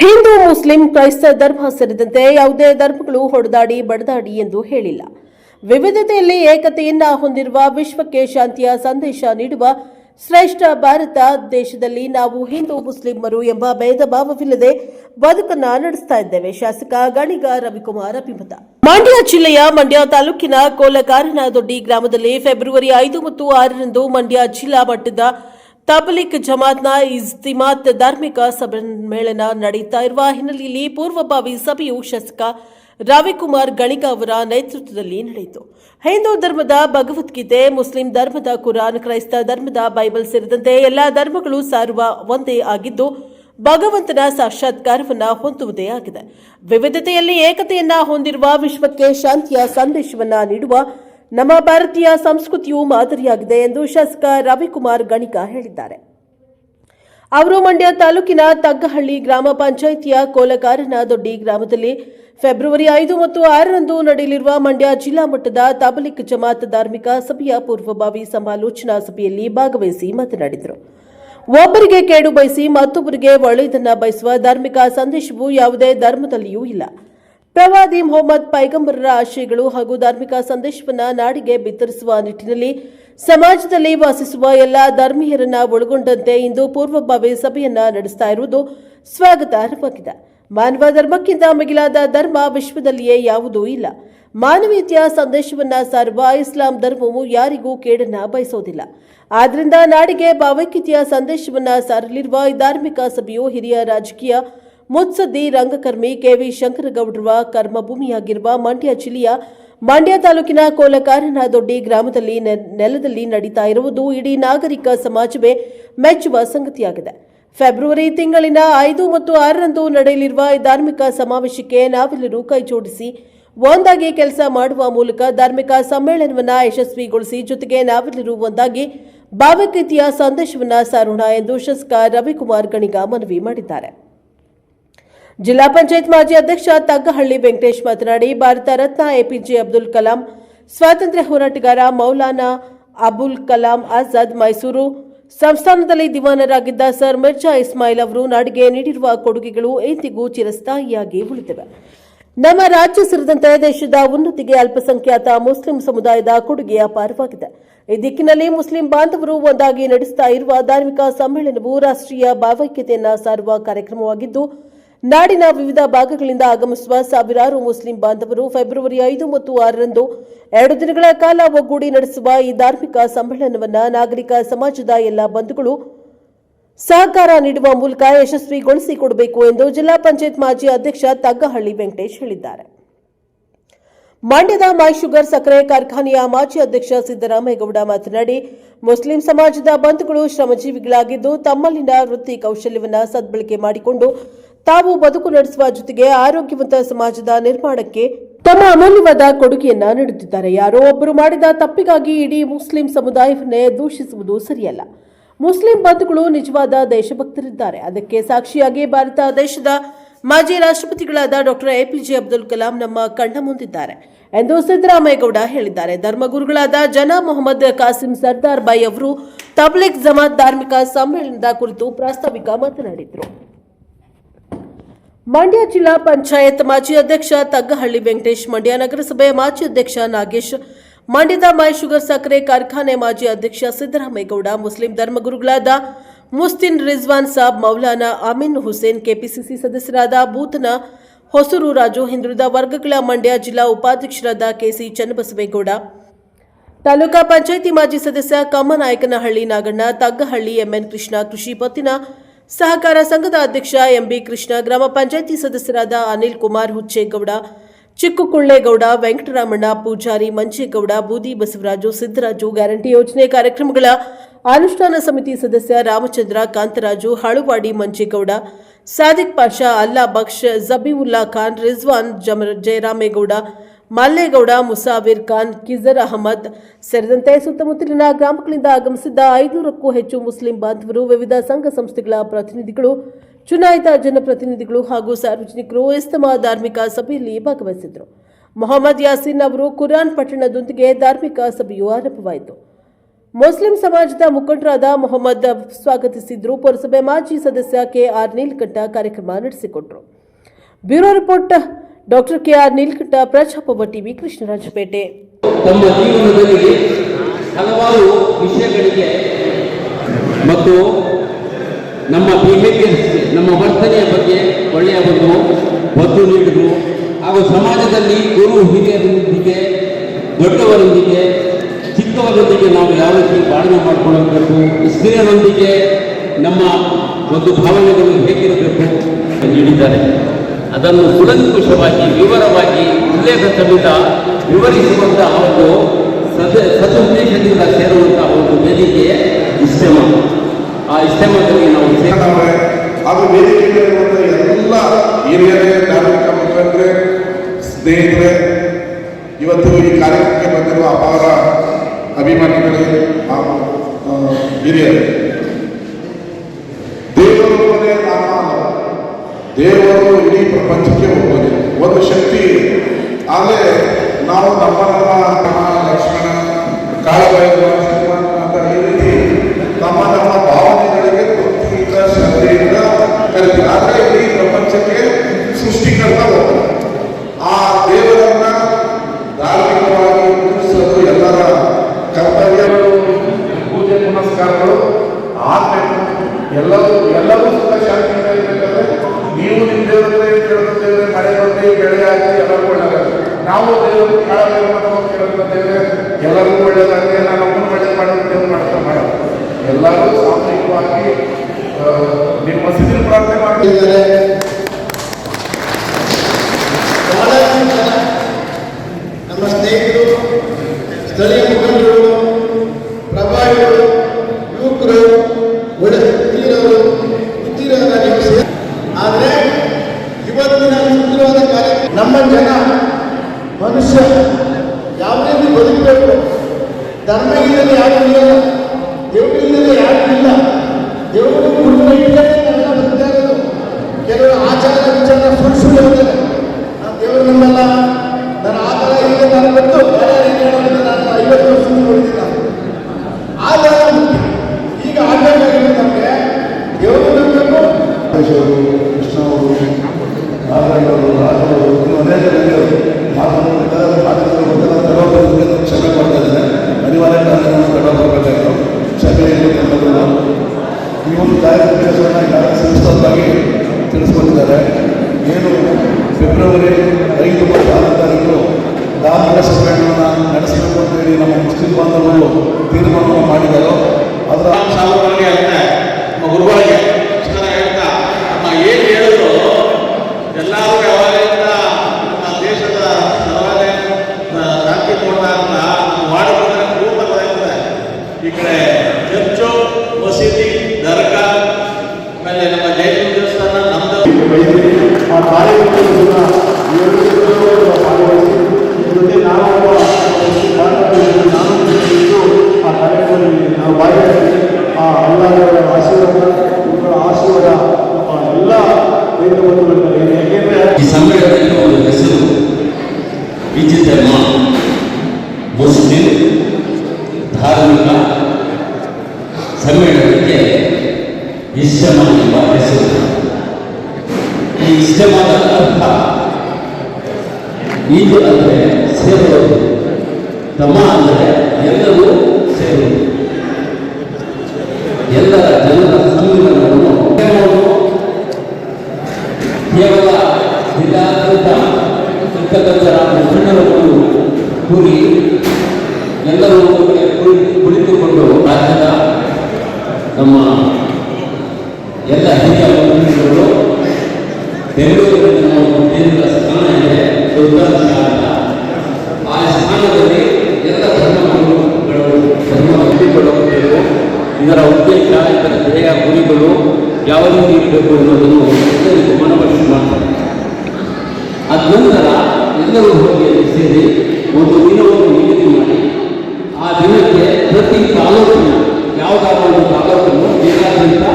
Hindu Muslim ಕ್ರೈಸ್ತ ಧರ್ಮ ಸೇರಿದಂತೆ ಯಾವುದೇ ಧರ್ಮಗಳು ಹೊಡೆದಾಡಿ ಬಡದಾಡಿ ಎಂದು ಹೇಳಿಲ್ಲ. ವಿವಿಧತೆಯಲ್ಲಿ ಏಕತೆಯನ್ನ ಹೊಂದಿರುವ ವಿಶ್ವಕ್ಕೆ ಶಾಂತಿಯ ಸಂದೇಶ ನೀಡುವ ಶ್ರೇಷ್ಠ ಭಾರತ ದೇಶದಲ್ಲಿ ನಾವು ಹಿಂದೂ ಮುಸ್ಲಿಮರು ಎಂಬ ಭೇದ ಭಾವವಿಲ್ಲದೆ ಬದುಕನ್ನ ನಡೆಸ್ತಾ ಇದ್ದೇವೆ. ಶಾಸಕ ಗಣಿಗ ರವಿಕುಮಾರ್ ಅಭಿಮತ. ಮಂಡ್ಯ ಜಿಲ್ಲೆಯ ಮಂಡ್ಯ ತಾಲೂಕಿನ ಕೋಲಕಾರನದೊಡ್ಡಿ ಗ್ರಾಮದಲ್ಲಿ ಫೆಬ್ರವರಿ ಐದು ಮತ್ತು ಆರರಂದು ಮಂಡ್ಯ ಜಿಲ್ಲಾ ಮಟ್ಟದ ತಬಲಿಕ್ ಜಮಾತ್ನ ಇಜ್ತಿಮಾತ್ ಧಾರ್ಮಿಕ ಸಮ್ಮೇಳನ ನಡೆಯುತ್ತಾ ಇರುವ ಹಿನ್ನೆಲೆಯಲ್ಲಿ ಪೂರ್ವಭಾವಿ ಸಭೆಯು ಶಾಸಕ ರವಿಕುಮಾರ್ ಗಣಿಗ ಅವರ ನೇತೃತ್ವದಲ್ಲಿ ನಡೆಯಿತು. ಹಿಂದೂ ಧರ್ಮದ ಭಗವದ್ಗೀತೆ, ಮುಸ್ಲಿಂ ಧರ್ಮದ ಕುರಾನ್, ಕ್ರೈಸ್ತ ಧರ್ಮದ ಬೈಬಲ್ ಸೇರಿದಂತೆ ಎಲ್ಲಾ ಧರ್ಮಗಳು ಸಾರುವ ಒಂದೇ ಆಗಿದ್ದು, ಭಗವಂತನ ಸಾಕ್ಷಾತ್ಕಾರವನ್ನು ಹೊಂದುವುದೇ ಆಗಿದೆ. ವಿವಿಧತೆಯಲ್ಲಿ ಏಕತೆಯನ್ನ ಹೊಂದಿರುವ ವಿಶ್ವಕ್ಕೆ ಶಾಂತಿಯ ಸಂದೇಶವನ್ನ ನೀಡುವ ನಮ್ಮ ಭಾರತೀಯ ಸಂಸ್ಕೃತಿಯು ಮಾದರಿಯಾಗಿದೆ ಎಂದು ಶಾಸಕ ರವಿಕುಮಾರ್ ಗಣಿಕ ಹೇಳಿದ್ದಾರೆ. ಅವರು ಮಂಡ್ಯ ತಾಲೂಕಿನ ತಗ್ಗಹಳ್ಳಿ ಗ್ರಾಮ ಪಂಚಾಯಿತಿಯ ಕೋಲಗಾರನ ದೊಡ್ಡಿ ಗ್ರಾಮದಲ್ಲಿ ಫೆಬ್ರವರಿ ಐದು ಮತ್ತು ಆರರಂದು ನಡೆಯಲಿರುವ ಮಂಡ್ಯ ಜಿಲ್ಲಾ ಮಟ್ಟದ ತಬಲಿಕ್ ಜಮಾತ್ ಧಾರ್ಮಿಕ ಸಭೆಯ ಪೂರ್ವಭಾವಿ ಸಮಾಲೋಚನಾ ಸಭೆಯಲ್ಲಿ ಭಾಗವಹಿಸಿ ಮಾತನಾಡಿದರು. ಒಬ್ಬರಿಗೆ ಕೇಡು ಬಯಸಿ ಮತ್ತೊಬ್ಬರಿಗೆ ಒಳ್ಳೆಯದನ್ನ ಬಯಸುವ ಧಾರ್ಮಿಕ ಸಂದೇಶವು ಯಾವುದೇ ಧರ್ಮದಲ್ಲಿಯೂ ಇಲ್ಲ. ಪ್ರವಾದಿ ಮೊಹಮ್ಮದ್ ಪೈಗಂಬರರ ಆಶಯಗಳು ಹಾಗೂ ಧಾರ್ಮಿಕ ಸಂದೇಶವನ್ನ ನಾಡಿಗೆ ಬಿತ್ತರಿಸುವ ನಿಟ್ಟಿನಲ್ಲಿ ಸಮಾಜದಲ್ಲಿ ವಾಸಿಸುವ ಎಲ್ಲ ಧರ್ಮೀಯರನ್ನ ಒಳಗೊಂಡಂತೆ ಇಂದು ಪೂರ್ವಭಾವಿ ಸಭೆಯನ್ನ ನಡೆಸ್ತಾ ಇರುವುದು ಸ್ವಾಗತಾರ್ಹವಾಗಿದೆ. ಮಾನವ ಧರ್ಮಕ್ಕಿಂತ ಮಿಗಿಲಾದ ಧರ್ಮ ವಿಶ್ವದಲ್ಲಿಯೇ ಯಾವುದೂ ಇಲ್ಲ. ಮಾನವೀಯತೆಯ ಸಂದೇಶವನ್ನ ಸಾರುವ ಇಸ್ಲಾಂ ಧರ್ಮವು ಯಾರಿಗೂ ಕೇಡನ್ನ ಬಯಸೋದಿಲ್ಲ. ಆದ್ದರಿಂದ ನಾಡಿಗೆ ಭಾವೈಕ್ಯತೆಯ ಸಂದೇಶವನ್ನ ಸಾರಲಿರುವ ಈ ಧಾರ್ಮಿಕ ಸಭೆಯು ಹಿರಿಯ ರಾಜಕೀಯ ಮುತ್ಸದ್ದಿ ರಂಗಕರ್ಮಿ ಕೆವಿ ಶಂಕರಗೌಡರ ಕರ್ಮಭೂಮಿಯಾಗಿರುವ ಮಂಡ್ಯ ಜಿಲ್ಲೆಯ ಮಂಡ್ಯ ತಾಲೂಕಿನ ಕೋಲಕಾರನ ದೊಡ್ಡಿ ಗ್ರಾಮದಲ್ಲಿ ನೆಲದಲ್ಲಿ ನಡೀತಾ ಇರುವುದು ಇಡೀ ನಾಗರಿಕ ಸಮಾಜವೇ ಮೆಚ್ಚುವ ಸಂಗತಿಯಾಗಿದೆ. ಫೆಬ್ರವರಿ ತಿಂಗಳಿನ ಐದು ಮತ್ತು ಆರರಂದು ನಡೆಯಲಿರುವ ಧಾರ್ಮಿಕ ಸಮಾವೇಶಕ್ಕೆ ನಾವೆಲ್ಲರೂ ಕೈಜೋಡಿಸಿ ಒಂದಾಗಿ ಕೆಲಸ ಮಾಡುವ ಮೂಲಕ ಧಾರ್ಮಿಕ ಸಮ್ಮೇಳನವನ್ನು ಯಶಸ್ವಿಗೊಳಿಸಿ ಜೊತೆಗೆ ನಾವೆಲ್ಲರೂ ಒಂದಾಗಿ ಭಾವಗೀತೆಯ ಸಂದೇಶವನ್ನು ಸಾರೋಣ ಎಂದು ಶಾಸಕ ರವಿಕುಮಾರ್ ಗಣಿಗ ಮನವಿ ಮಾಡಿದ್ದಾರೆ. ಜಿಲ್ಲಾ ಪಂಚಾಯತ್ ಮಾಜಿ ಅಧ್ಯಕ್ಷ ತಗ್ಗಹಳ್ಳಿ ವೆಂಕಟೇಶ್ ಮಾತನಾಡಿ, ಭಾರತ ರತ್ನ ಎಪಿಜೆ ಅಬ್ದುಲ್ ಕಲಾಂ, ಸ್ವಾತಂತ್ರ್ಯ ಹೋರಾಟಗಾರ ಮೌಲಾನಾ ಅಬುಲ್ ಕಲಾಂ ಆಜಾದ್ ಮೈಸೂರು, ಸಂಸ್ಥಾನದಲ್ಲಿ ದಿವಾನರಾಗಿದ್ದ ಸರ್ ಮಿರ್ಜಾ ಇಸ್ಮಾಯಿಲ್ ಅವರು ನಾಡಿಗೆ ನೀಡಿರುವ ಕೊಡುಗೆಗಳು ಎಂದಿಗೂ ಚಿರಸ್ಥಾಯಿಯಾಗಿ ಉಳಿದಿವೆ. ನಮ್ಮ ರಾಜ್ಯ ಸೇರಿದಂತೆ ದೇಶದ ಉನ್ನತಿಗೆ ಅಲ್ಪಸಂಖ್ಯಾತ ಮುಸ್ಲಿಂ ಸಮುದಾಯದ ಕೊಡುಗೆ ಅಪಾರವಾಗಿದೆ. ಈ ದಿಕ್ಕಿನಲ್ಲಿ ಮುಸ್ಲಿಂ ಬಾಂಧವರು ಒಂದಾಗಿ ನಡೆಸ್ತಾ ಇರುವ ಧಾರ್ಮಿಕ ಸಮ್ಮೇಳನವು ರಾಷ್ಟ್ರೀಯ ಭಾವೈಕ್ಯತೆಯನ್ನು ಸಾರುವ ಕಾರ್ಯಕ್ರಮವಾಗಿದ್ದು ನಾಡಿನ ವಿವಿಧ ಭಾಗಗಳಿಂದ ಆಗಮಿಸುವ ಸಾವಿರಾರು ಮುಸ್ಲಿಂ ಬಾಂಧವರು ಫೆಬ್ರವರಿ ಐದು ಮತ್ತು ಆರರಂದು ಎರಡು ದಿನಗಳ ಕಾಲ ಒಗ್ಗೂಡಿ ನಡೆಸುವ ಈ ಧಾರ್ಮಿಕ ಸಮ್ಮೇಳನವನ್ನು ನಾಗರಿಕ ಸಮಾಜದ ಎಲ್ಲ ಬಂಧುಗಳು ಸಹಕಾರ ನೀಡುವ ಮೂಲಕ ಯಶಸ್ವಿಗೊಳಿಸಿಕೊಡಬೇಕು ಎಂದು ಜಿಲ್ಲಾ ಪಂಚಾಯತ್ ಮಾಜಿ ಅಧ್ಯಕ್ಷ ತಗ್ಗಹಳ್ಳಿ ವೆಂಕಟೇಶ್ ಹೇಳಿದ್ದಾರೆ. ಮಂಡ್ಯದ ಮೈ ಶುಗರ್ ಸಕ್ಕರೆ ಕಾರ್ಖಾನೆಯ ಮಾಜಿ ಅಧ್ಯಕ್ಷ ಸಿದ್ದರಾಮೇಗೌಡ ಮಾತನಾಡಿ, ಮುಸ್ಲಿಂ ಸಮಾಜದ ಬಂಧುಗಳು ಶ್ರಮಜೀವಿಗಳಾಗಿದ್ದು ತಮ್ಮಲ್ಲಿನ ವೃತ್ತಿ ಕೌಶಲ್ಯವನ್ನ ಸದ್ಬಳಕೆ ಮಾಡಿಕೊಂಡು ತಾವು ಬದುಕು ನಡೆಸುವ ಜೊತೆಗೆ ಆರೋಗ್ಯವಂತ ಸಮಾಜದ ನಿರ್ಮಾಣಕ್ಕೆ ತಮ್ಮ ಅಮೂಲ್ಯವಾದ ಕೊಡುಗೆಯನ್ನ ನೀಡುತ್ತಿದ್ದಾರೆ. ಯಾರೋ ಒಬ್ಬರು ಮಾಡಿದ ತಪ್ಪಿಗಾಗಿ ಇಡೀ ಮುಸ್ಲಿಂ ಸಮುದಾಯವನ್ನೇ ದೂಷಿಸುವುದು ಸರಿಯಲ್ಲ. ಮುಸ್ಲಿಂ ಬಂಧುಗಳು ನಿಜವಾದ ದೇಶಭಕ್ತರಿದ್ದಾರೆ. ಅದಕ್ಕೆ ಸಾಕ್ಷಿಯಾಗಿ ಭಾರತ ದೇಶದ ಮಾಜಿ ರಾಷ್ಟ್ರಪತಿಗಳಾದ doctor A P J Abdul Kalam ನಮ್ಮ ಕಣ್ಣ ಮುಂದಿದ್ದಾರೆ ಎಂದು ಸಿದ್ದರಾಮಯ್ಯಗೌಡ ಹೇಳಿದ್ದಾರೆ. ಧರ್ಮಗುರುಗಳಾದ ಜನ ಮೊಹಮ್ಮದ್ ಕಾಸಿಂ ಸರ್ದಾರ್ ಬಾಯ್ ಅವರು ತಬ್ಲಿಕ್ ಜಮಾತ್ ಧಾರ್ಮಿಕ ಸಮ್ಮೇಳನದ ಕುರಿತು ಪ್ರಾಸ್ತಾವಿಕ ಮಾತನಾಡಿದರು. ಮಂಡ್ಯ ಜಿಲ್ಲಾ ಪಂಚಾಯತ್ ಮಾಜಿ ಅಧ್ಯಕ್ಷ ತಗ್ಗಹಳ್ಳಿ ವೆಂಕಟೇಶ್, ಮಂಡ್ಯ ನಗರಸಭೆ ಮಾಜಿ ಅಧ್ಯಕ್ಷ ನಾಗೇಶ್, ಮಂಡ್ಯದ ಮೈ ಶುಗರ್ ಸಕ್ಕರೆ ಕಾರ್ಖಾನೆ ಮಾಜಿ ಅಧ್ಯಕ್ಷ ಸಿದ್ದರಾಮೇಗೌಡ ಮುಸ್ಲಿಂ ಧರ್ಮಗುರುಗಳಾದ ಮುಸ್ತಿನ್ ರಿಜ್ವಾನ್ ಸಾಬ್, ಮೌಲಾನಾ ಅಮಿನ್ ಹುಸೇನ್, ಕೆಪಿಸಿಸಿ ಸದಸ್ಯರಾದ ಬೂತ್ನ ಹೊಸೂರು ರಾಜು, ಹಿಂದುಳಿದ ವರ್ಗಗಳ ಮಂಡ್ಯ ಜಿಲ್ಲಾ ಉಪಾಧ್ಯಕ್ಷರಾದ ಕೆಸಿ ಚನ್ನಬಸವೇಗೌಡ. ತಾಲೂಕಾ ಪಂಚಾಯಿತಿ ಮಾಜಿ ಸದಸ್ಯ ಕಮ್ಮನಾಯಕನಹಳ್ಳಿ ನಾಗಣ್ಣ, ತಗ್ಗಹಳ್ಳಿ ಎಂಎನ್ ಕೃಷ್ಣ, ಕೃಷಿ ಪತ್ತಿನ ಸಹಕಾರ ಸಂಘದ ಅಧ್ಯಕ್ಷ ಎಂಬಿ ಕೃಷ್ಣ, ಗ್ರಾಮ ಪಂಚಾಯಿತಿ ಸದಸ್ಯರಾದ ಅನಿಲ್ ಕುಮಾರ್ ಹುಚ್ಚೇಗೌಡ, ಚಿಕ್ಕುಕುಳ್ಳೇಗೌಡ, ವೆಂಕಟರಾಮಣ್ಣ, ಪೂಜಾರಿ ಮಂಚೇಗೌಡ, ಬೂದಿ ಬಸವರಾಜು, ಸಿದ್ದರಾಜು ಗ್ಯಾರಂಟಿ ಯೋಜನೆ ಕಾರ್ಯಕ್ರಮಗಳ ಅನುಷ್ಠಾನ ಸಮಿತಿ ಸದಸ್ಯ ರಾಮಚಂದ್ರ, ಕಾಂತರಾಜು, ಹಳುವಾಡಿ ಮಂಚೇಗೌಡ, ಸಾದಿಕ್ ಪಾಷಾ, ಅಲ್ಲಾ ಬಕ್ಷ್, ಜಬೀವುಲ್ಲಾ ಖಾನ್, ರಿಜ್ವಾನ್ ಜಮರ್ ಜಯರಾಮೇಗೌಡ ಮಲ್ಲೇಗೌಡ, ಮುಸಾವಿರ್ ಖಾನ್, ಕಿಜರ್ ಅಹಮದ್ ಸೇರಿದಂತೆ ಸುತ್ತಮುತ್ತಲಿನ ಗ್ರಾಮಗಳಿಂದ ಆಗಮಿಸಿದ್ದ ಐನೂರಕ್ಕೂ ಹೆಚ್ಚು ಮುಸ್ಲಿಂ ಬಾಂಧವರು ವಿವಿಧ ಸಂಘ ಸಂಸ್ಥೆಗಳ ಪ್ರತಿನಿಧಿಗಳು, ಚುನಾಯಿತ ಜನಪ್ರತಿನಿಧಿಗಳು ಹಾಗೂ ಸಾರ್ವಜನಿಕರು ಇಸ್ತಮಾ ಧಾರ್ಮಿಕ ಸಭೆಯಲ್ಲಿ ಭಾಗವಹಿಸಿದರು ಮೊಹಮ್ಮದ್ ಯಾಸೀನ್ ಅವರು ಕುರಾನ್ ಪಟ್ಟಣದೊಂದಿಗೆ ಧಾರ್ಮಿಕ ಸಭೆಯು ಆರಂಭವಾಯಿತು. ಮುಸ್ಲಿಂ ಸಮಾಜದ ಮುಖಂಡರಾದ ಮೊಹಮ್ಮದ್ ಸ್ವಾಗತಿಸಿದ್ರು. ಪುರಸಭೆ ಮಾಜಿ ಸದಸ್ಯ ಕೆಆರ್ ನೀಲಕಂಠ ಕಾರ್ಯಕ್ರಮ ನಡೆಸಿಕೊಟ್ರು. Bureau report doctor KR Neelakanta Bhatti TV, Krishnarajapete. ತಮ್ಮ ಜೀವನದಲ್ಲಿ ಹಲವಾರು ವಿಷಯಗಳಿಗೆ ಮತ್ತು ನಮ್ಮ ಬಿಹೇವಿಯರ್ ನಮ್ಮ ವರ್ತನೆಯ ಬಗ್ಗೆ ಒಳ್ಳೆಯ ಒಂದು ಒತ್ತು ನೀಡಿದರು. ಹಾಗೂ ಸಮಾಜದಲ್ಲಿ ಗುರು ಹಿರಿಯರೊಂದಿಗೆ ದೊಡ್ಡವರೊಂದಿಗೆ, ಚಿಕ್ಕವರೊಂದಿಗೆ ನಾವು ಯಾವ ರೀತಿ ಬಾಳ್ವೆ ಮಾಡಿಕೊಳ್ಳಬೇಕು ಸ್ತ್ರೀಯರೊಂದಿಗೆ ನಮ್ಮ ಒಂದು ಭಾವನೆಗಳು ಹೇಗಿರಬೇಕು ನೀಡಿದ್ದಾರೆ. ಅದನ್ನು ಕುಲಂಕುಷವಾಗಿ, ವಿವರವಾಗಿ ಉಲ್ಲೇಖ ಸಮೇತ ವಿವರಿಸುವಂತಹ ಒಂದು ಸದ, ಸದುದ್ದೇಶದಿಂದ ಸೇರುವಂತಹ ಒಂದು ವೇದಿಕೆ ಇಷ್ಟಮ ಆ ಇಷ್ಟಮದಲ್ಲಿ ನಾವು ಹಾಗೂ ವೇದಿಕೆಯಲ್ಲಿರುವಂಥ ಎಲ್ಲ ಹಿರಿಯರೇ ಧಾರ್ಮಿಕ ಮುಖಂಡರೇ, ಸ್ನೇಹಿತರೆ, ಇವತ್ತು ಈ ಕಾರ್ಯಕ್ರಮಕ್ಕೆ ಬಂದಿರುವ ಅಪಾರ ಅಭಿಮಾನಿಗಳೇ ಹಾಗೂ ಹಿರಿಯರೇ ದೇವರು ಒಬ್ಬನೇ ನಾಮ ಅಲ್ಲ. ದೇವರು ಇಡೀ ಒಬ್ಬನೇ ಒಂದು ಶಕ್ತಿ ಆದರೆ ನಾವು ನಮ್ಮ ನಮ್ಮ ಲಕ್ಷ್ಮಣ ಕಾಳಬಾಯಿ ಅಂತ ರೀತಿ ನಮ್ಮ ನಮ್ಮ ಭಾವನೆಗಳಿಗೆ ಭಕ್ತಿಯಿಂದ ಶ್ರದ್ಧೆಯಿಂದ ಕರೀತೀವಿ. ಆದರೆ ಇಡೀ ಪ್ರಪಂಚಕ್ಕೆ ಸೃಷ್ಟಿಕರ್ತ. ಆ ದೇವರನ್ನ ಧಾರ್ಮಿಕವಾಗಿ ಎಲ್ಲರ ಕರ್ತವ್ಯಗಳು, ಪೂಜೆ ಪುನಸ್ಕಾರಗಳು ಆತ್ಮ ಎಲ್ಲರೂ ಎಲ್ಲವೂ ಸುಖ ಶಾಂತಿಯಿಂದ ಇರಬೇಕಾದ್ರೆ ನೀವು ನಿಮ್ಮ ದೇವರೇ ಕೇಳ್ಕೊತೇವೆ ಮಳೆ ಬಂದು ಬೆಳೆ ಹಾಕಿ ಎಲ್ಲರೂ ಒಳ್ಳೆಯದಾಗಲಿ ನಾವು ದೇವರು ಕಾಳಬೇಕು ದೇವರೇ ಎಲ್ಲರಿಗೂ ಒಳ್ಳೆಯದಾಗಲಿ ನಾನು ಒಳ್ಳೆ ಮಾಡೋದು ಮಾಡ್ತಾ ಮಾಡೋದು ಎಲ್ಲರೂ ಸಾಮೂಹಿಕವಾಗಿ ನಿಮ್ಮ ಮಸೀದಿ ಪ್ರಾರ್ಥನೆ ಮಾಡಿದ್ದಾರೆ ನಮ್ಮ ಸ್ನೇಹಿತರು ಸ್ಥಳೀಯ ಆದರೆ ಇವತ್ತಿನ ಸುಂದರವಾದ ಕಾರ್ಯ ನಮ್ಮ ಜನ, ಮನುಷ್ಯ ಯಾವ ರೀತಿ ಬದುಕಬೇಕು. ಧರ್ಮ ಇಲ್ಲದೆ ಯಾರು ಇಲ್ಲ ದೇವರು ಇಲ್ಲದೆ ಯಾರು ಇಲ್ಲ ದೇವರು ಕೆಲವರು ಆಚಾರ ವಿಚಾರ ಸುಳ್ಳು ಸುಳ್ಳು ನಾನು ದೇವರು ನಂಬಲ್ಲ ನಾನು ಆ ಥರ ಈಗ ನಾನು ಗೊತ್ತು ಬೇರೆ ರೀತಿ ಹೇಳೋದ್ರಿಂದ ನಾನು ಐವತ್ತು ವರ್ಷ ನೋಡಿದ್ದೀನಿ ನಾನು ಆಧಾರ ಮುಖ್ಯ ಈಗ ಆಗಬೇಕಾಗಿದೆ ನಮಗೆ ದೇವರು ನಂಬಬೇಕು ಅವರು ಕೃಷ್ಣ ಅವರು ನಾರಾಯಣವರು ರಾಘವರು ಇನ್ನು ಅನೇಕ ಹಿರಿಯರು ಮಾತನಾಡುತ್ತಾರೆ ಮಾತನಾಡುವ ಮೊದಲ ತಡವಾದ ಕ್ಷಮೆ ಮಾಡ್ತಾ ಇದ್ದಾರೆ ಅನಿವಾರ್ಯ ಕಾರಣಗಳನ್ನು ತಡವಾಗಬೇಕಾಗಿತ್ತು ಕ್ಷಮೆಯನ್ನು ತಂದವರು ಈ ಒಂದು ಕಾರ್ಯಕ್ರಮವನ್ನು ಈಗಾಗಲೇ ಸಂಸ್ಥಾನವಾಗಿ ತಿಳಿಸ್ಕೊಟ್ಟಿದ್ದಾರೆ ಏನು ಫೆಬ್ರವರಿ ಐದು ಮತ್ತು ಆರು ತಾರೀಕು ಧಾರ್ಮಿಕ ಸಮ್ಮೇಳನವನ್ನು ನಡೆಸಬೇಕು ಅಂತ ಹೇಳಿ ನಮ್ಮ ಮುಸ್ಲಿಂ ಬಾಂಧವರು ತೀರ್ಮಾನವನ್ನು ಮಾಡಿದರು ಅದರ ಸಾಲುಗಳಿಗೆ ಅಂತ ನಮ್ಮ ಗುರುಗಳಿಗೆ ನಮಸ್ಕಾರ ಹೇಳ್ತಾ ನಮ್ಮ ಏನು ಹೇಳಿದ್ರು ಎಲ್ಲರೂ ಯಾವಾಗಿಂದ ನಮ್ಮ ದೇಶದ ಸರ್ವಾಲಯ ಶಾಂತಿಪೂರ್ಣ ಅಂತ ಮಾಡುವುದರ ರೂಪಗಳಿರ್ತದೆ ಈ ಕಡೆ ಚರ್ಚು ಮಸೀದಿ ದರ್ಗಾ ಆಮೇಲೆ ನಮ್ಮ ಜೈನ ದೇವಸ್ಥಾನ ನಮ್ದು ಆ ಕಾರ್ಯಕ್ರಮವನ್ನು ಎರಡು ದಿನಗಳು ಭಾಗವಹಿಸಿ ಜೊತೆ ನಾವು ಒಬ್ಬ ಭಾರತದಲ್ಲಿ ನಾನು ಇದ್ದು ಆ ಕಾರ್ಯಕ್ರಮದಲ್ಲಿ ನಾವು ಭಾಗವಹಿಸಿ ಆ ಅಲ್ಲಾಹರ ಆಶೀರ್ವಾದ ಇವುಗಳ ಆಶೀರ್ವಾದ ನಮ್ಮ ಎಲ್ಲ ರೈತ ಬಂಧುಗಳಿದ್ದಾರೆ ಯಾಕೆಂದರೆ ಈ ಸಮ್ಮೇಳನಕ್ಕೆ ಒಂದು ಹೆಸರು ವಿಚಿತ್ರಮ ಮುಸ್ಲಿಂ ಧಾರ್ಮಿಕ ಸಮ್ಮೇಳನಕ್ಕೆ ಇಷ್ಟಮ ಎಂಬ ಹೆಸರು ಈ ಇಷ್ಟಮದ ಅರ್ಥ ಈದ್ ಅಂದರೆ ಸೇರುವುದು. ತಮ ಅಂದರೆ ಎಲ್ಲರೂ ಸೇರುವುದು. ಎಲ್ಲರ ಜನರ ಸಂವಿಧಾನವನ್ನು ಕೇವಲ ಜಿಲ್ಲಾಡಳಿತ ಇರ್ತಕ್ಕಂಥ ಮುಖಂಡರುಗಳು ಕೂಡಿ ಎಲ್ಲರೂ ಒಟ್ಟಿಗೆ ಕುಳಿ- ಕುಳಿತುಕೊಂಡು ರಾಜ್ಯದ ನಮ್ಮ ಎಲ್ಲ ಹಿರಿಯ ಮುಖಂಡರು ಬೆಂಗಳೂರಿನಲ್ಲಿ ನಾವು ಕೇಂದ್ರ ಸ್ಥಾನ ಇದೆ ದೊಡ್ಡ ಸ್ಥಾನ ಆ ಸ್ಥಾನದಲ್ಲಿ ಎಲ್ಲ ಧರ್ಮಗಳು ಧರ್ಮ ಹಂಚಿಕೊಳ್ಳಬೇಕು ಇದರ ಉದ್ದೇಶ ಇದರ ಧ್ಯೇಯ ಗುರಿಗಳು ಯಾವ ರೀತಿ ಇರಬೇಕು ಅನ್ನೋದನ್ನು ಎಲ್ಲರಿಗೂ ಮನವರಿಕೆ ಮಾಡ್ತಾರೆ. ಅದ ನಂತರ ಎಲ್ಲರೂ ಹೋಗಿ ಸೇರಿ ಒಂದು ದಿನವನ್ನು ನಿಗದಿ ಮಾಡಿ, ಆ ದಿನಕ್ಕೆ ಪ್ರತಿ ತಾಲೂಕಿನ ಯಾವುದಾದ್ರೂ ಒಂದು ತಾಲೂಕನ್ನು ಜಿಲ್ಲಾಡಳಿತ